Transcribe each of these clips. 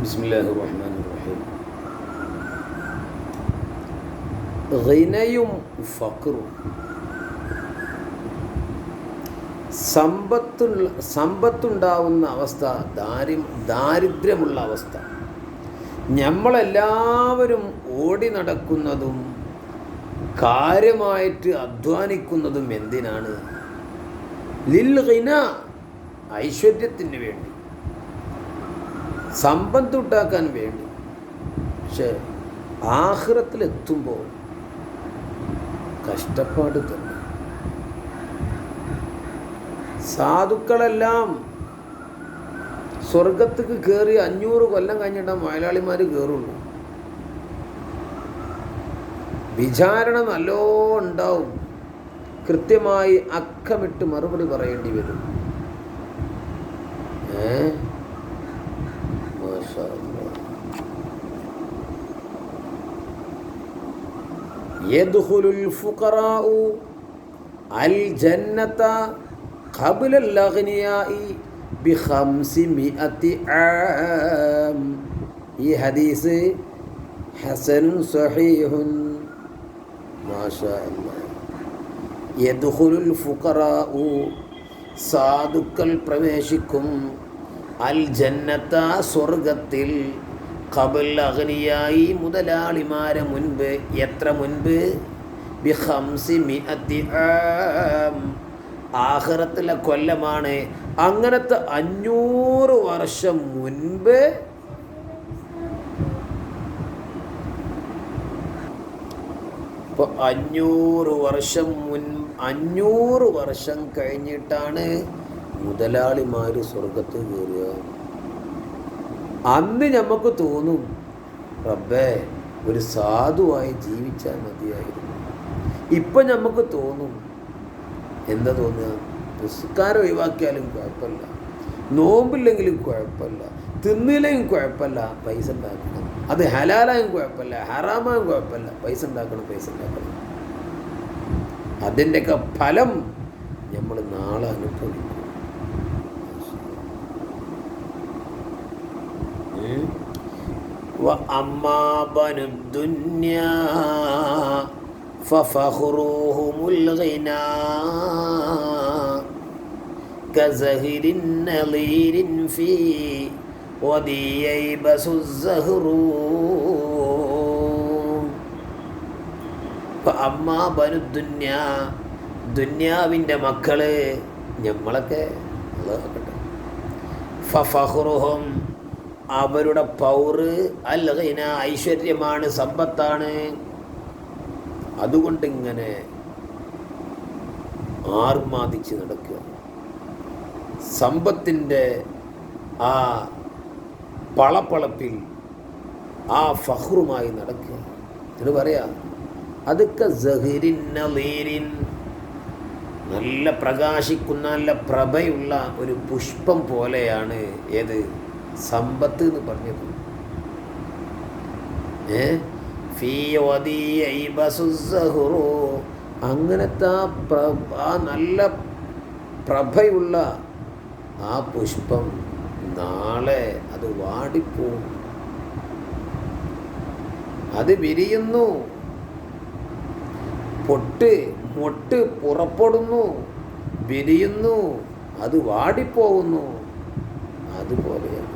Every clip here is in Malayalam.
ബിസ്മില്ലാഹ് റഹ്മാൻ റഹീം ഖിനയും فقر സമ്പത്തുള്ള സമ്പത്തുണ്ടാവുന്ന അവസ്ഥ ദാരി ദാരിദ്ര്യമുള്ള അവസ്ഥ. നമ്മളെല്ലാവരും ഓടി നടക്കുന്നതും കാര്യമായിട്ട് അധ്വാനിക്കുന്നതും എന്തിനാണ്? ലിൽ ഐശ്വര്യത്തിന് വേണ്ടി. സമ്പത്തുണ്ടാക്കാൻ വേണ്ടി. പക്ഷെ ആഹ്റത്തിലെത്തുമ്പോൾ കഷ്ടപ്പാട് തന്നെ. സാധുക്കളെല്ലാം സ്വർഗത്തേക്ക് കയറി അഞ്ഞൂറ് കൊല്ലം കഴിഞ്ഞിട്ടാ മലയാളിമാർ കയറുള്ളൂ. വിചാരണ നല്ലോ ഉണ്ടാവും. കൃത്യമായി അക്കമിട്ട് മറുപടി പറയേണ്ടി വരും. ഏ മാഷാ അല്ലാ. ഈ ഹദീസ് സാധുക്കൾ പ്രവേശിക്കും. അൽ ജന്നത്ത സ്വർഗത്തിൽ കബൽ അഗ്നിയായി മുതലാളിമാരെ മുൻപ്. എത്ര മുൻപ്? ആഹ്റത്തിലെ കൊല്ലമാണ്. അങ്ങനത്തെ അഞ്ഞൂറ് വർഷം മുൻപ് ഇപ്പോൾ അഞ്ഞൂറ് വർഷം മുൻ അഞ്ഞൂറ് വർഷം കഴിഞ്ഞിട്ടാണ് മുതലാളിമാർ സ്വർഗത്ത് കയറുക. അന്ന് നമുക്ക് തോന്നും റബ്ബേ ഒരു സാധുവായി ജീവിച്ചാൽ മതിയായിരുന്നു. ഇപ്പം നമുക്ക് തോന്നും എന്താ തോന്നുക? പുസ്കാരം ഒഴിവാക്കിയാലും കുഴപ്പമില്ല. നോമ്പില്ലെങ്കിലും കുഴപ്പമില്ല. തിന്നില്ലെങ്കിലും കുഴപ്പമില്ല. പൈസ ഉണ്ടാക്കണം. അത് ഹലാലായും കുഴപ്പമില്ല. ഹറാമായും കുഴപ്പമില്ല. പൈസ ഉണ്ടാക്കണം പൈസ ഉണ്ടാക്കണം. അതിന്റെയൊക്കെ ഫലം നമ്മൾ നാളെ അനുഭവിക്കും. كزهر نظير في ودي ييبس الزهر അമ്മാ ബനു ദുന്യ ദുന്യാവിൻ്റെ മക്കള് നമ്മളൊക്കെ അള്ളാഹ് ഫഫഹുറുഹും അവരുടെ പൗറ് അൽഹിന ഐശ്വര്യമാണ് സമ്പത്താണ്. അതുകൊണ്ട് ഇങ്ങനെ ആർമാദിച്ച് നടക്കുക. സമ്പത്തിന്റെ ആ പളപ്പളപ്പിൽ ആ ഫഹ്റുമായി നടക്കുക. എന്ന് പറയാ അതൊക്കെ സഹിരിൻ നളീരിൻ നല്ല പ്രകാശിക്കുന്ന നല്ല പ്രഭയുള്ള ഒരു പുഷ്പം പോലെയാണ് ഏത്? സമ്പത്ത് എന്ന് പറഞ്ഞത്. അങ്ങനത്തെ ആ ആ നല്ല പ്രഭയുള്ള ആ പുഷ്പം നാളെ അത് വാടിപ്പോവും അത് വിരിയുന്നു. പൊട്ട് മൊട്ട് പുറപ്പെടുന്നു. വിരിയുന്നു. അത് വാടിപ്പോകുന്നു. അതുപോലെയാണ്.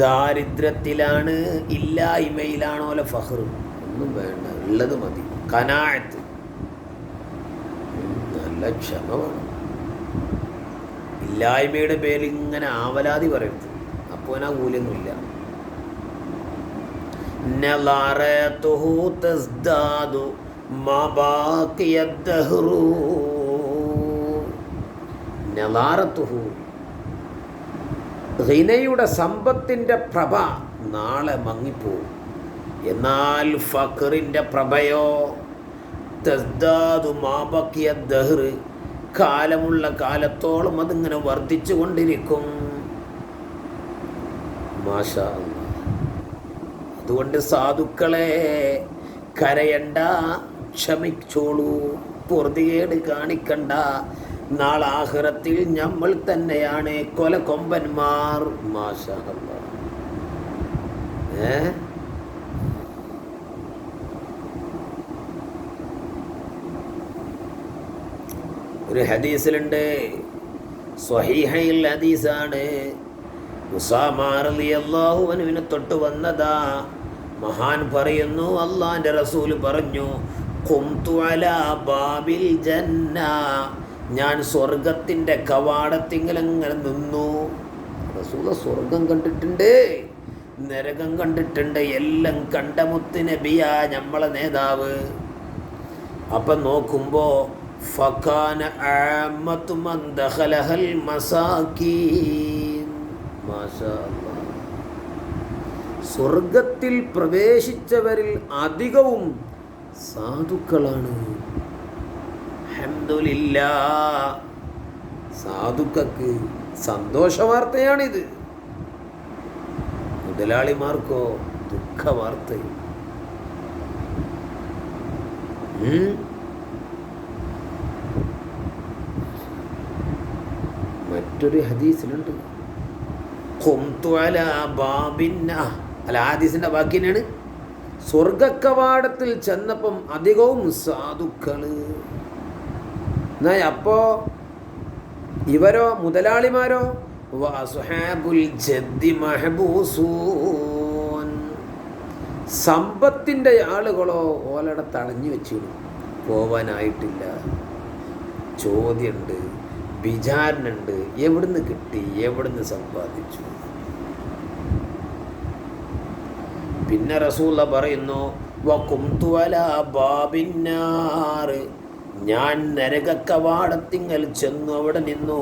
ദാരിദ്ര്യത്തിലാണ് ഇല്ലായ്മയിലാണോ അല്ല ഒന്നും വേണ്ട ഉള്ളത് മതി. കനായത്ത് നല്ല ക്ഷമ വേണം ഇല്ലായ്മയുടെ പേരിൽ ഇങ്ങനെ ആവലാതി പറയരുത്. അപ്പോൾ ആ കൂലൊന്നുമില്ല നലാറത്തുഹു ഹിനയുടെ സമ്പത്തിന്റെ പ്രഭ നാളെ മങ്ങിപ്പോവും. എന്നാൽ ഫഖറിന്റെ പ്രഭയോ? തസ്ദാദു മാബക്കിയ ദഹ്റ് കാലമുള്ള കാലത്തോളം അതിങ്ങനെ വർദ്ധിച്ചു കൊണ്ടിരിക്കും. മാഷാ. അതുകൊണ്ട് സാധുക്കളെ കരയണ്ട ക്ഷമിച്ചോളൂ. പൊറുതികേട് കാണിക്കണ്ട. നാളാഹ്റത്തിൽ നമ്മൾ തന്നെയാണ് അല്ലാ. ഏ? ഒരു ഹദീസിലുണ്ട്. സ്വഹീഹയിൽ ഹദീസാണ്. ഉസാമാറിയാഹുവിനെ തൊട്ട് വന്നതാ. മഹാൻ പറയുന്നു അള്ളാന്റെ റസൂൽ പറഞ്ഞു "ഖുംതു അലാ ബാബിൽ ജന്ന. ഞാൻ സ്വർഗത്തിന്റെ കവാടത്തിങ്ങനെ നിന്നു. റസൂല സ്വർഗം കണ്ടിട്ടുണ്ട് നരകം കണ്ടിട്ടുണ്ട് എല്ലാം കണ്ട മുത്ത് നബിയാ നമ്മളെ നേതാവ്. അപ്പം നോക്കുമ്പോൾ ഫഖാന. സ്വർഗത്തിൽ പ്രവേശിച്ചവരിൽ അധികവും സാധുക്കളാണ്. അൽഹംദുലില്ലാ. സാധുക്കൾക്ക് സന്തോഷ വാർത്തയാണിത്. മുതലാളിമാർക്കോ ദുഃഖ വാർത്തയും മറ്റൊരു ഹദീസിലുണ്ട്. അല്ല ആ ഹദീസിന്റെ ബാക്കി തന്നെയാണ്. സ്വർഗക്കവാടത്തിൽ ചെന്നപ്പം അധികവും സാധുക്കൾ. എന്നാ അപ്പോ ഇവരോ മുതലാളിമാരോ? സമ്പത്തിന്റെ ആളുകളോ ഓലട തടഞ്ഞു വെച്ചിടും. പോവാനായിട്ടില്ല. ചോദ്യമുണ്ട് വിചാരണുണ്ട്. എവിടുന്ന് കിട്ടി? എവിടുന്ന് സമ്പാദിച്ചു? പിന്നെ റസൂല പറയുന്നു വക്കും തുവല ബാബിന്നാറ് ഞാൻ നരകക്കവാടത്തിങ്ങൽ ചെന്നു അവിടെ നിന്നു.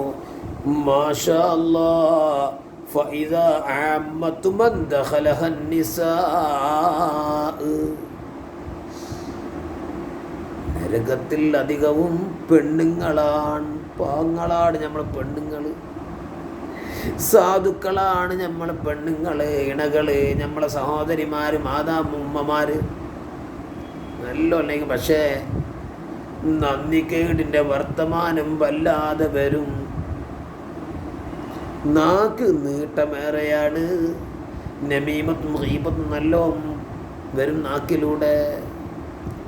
നരകത്തിൽ അധികവും പെണ്ണുങ്ങളാണ്. പാങ്ങളാണ് നമ്മളെ പെണ്ണുങ്ങൾ സാധുക്കളാണ് നമ്മളെ പെണ്ണുങ്ങൾ ഇണകൾ നമ്മളെ സഹോദരിമാര് മാതാമുമ്മമാര് നല്ല അല്ലെങ്കിൽ പക്ഷേ നന്ദിക്കേടിന്റെ വർത്തമാനം വല്ലാതെ വരും. നാക്ക് നീട്ടമേറെയാണ്. നമീമത്തും ഹീപത്തും നല്ലോം വരും നാക്കിലൂടെ.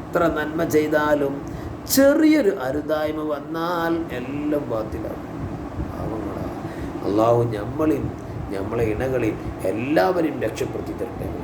എത്ര നന്മ ചെയ്താലും ചെറിയൊരു അരുതായ്മ വന്നാൽ എല്ലാം ബാത്തിലാകും. അള്ളാഹു ഞമ്മളെയും നമ്മളെ ഇണകളെയും എല്ലാവരെയും രക്ഷപ്പെടുത്തി തരട്ടെ.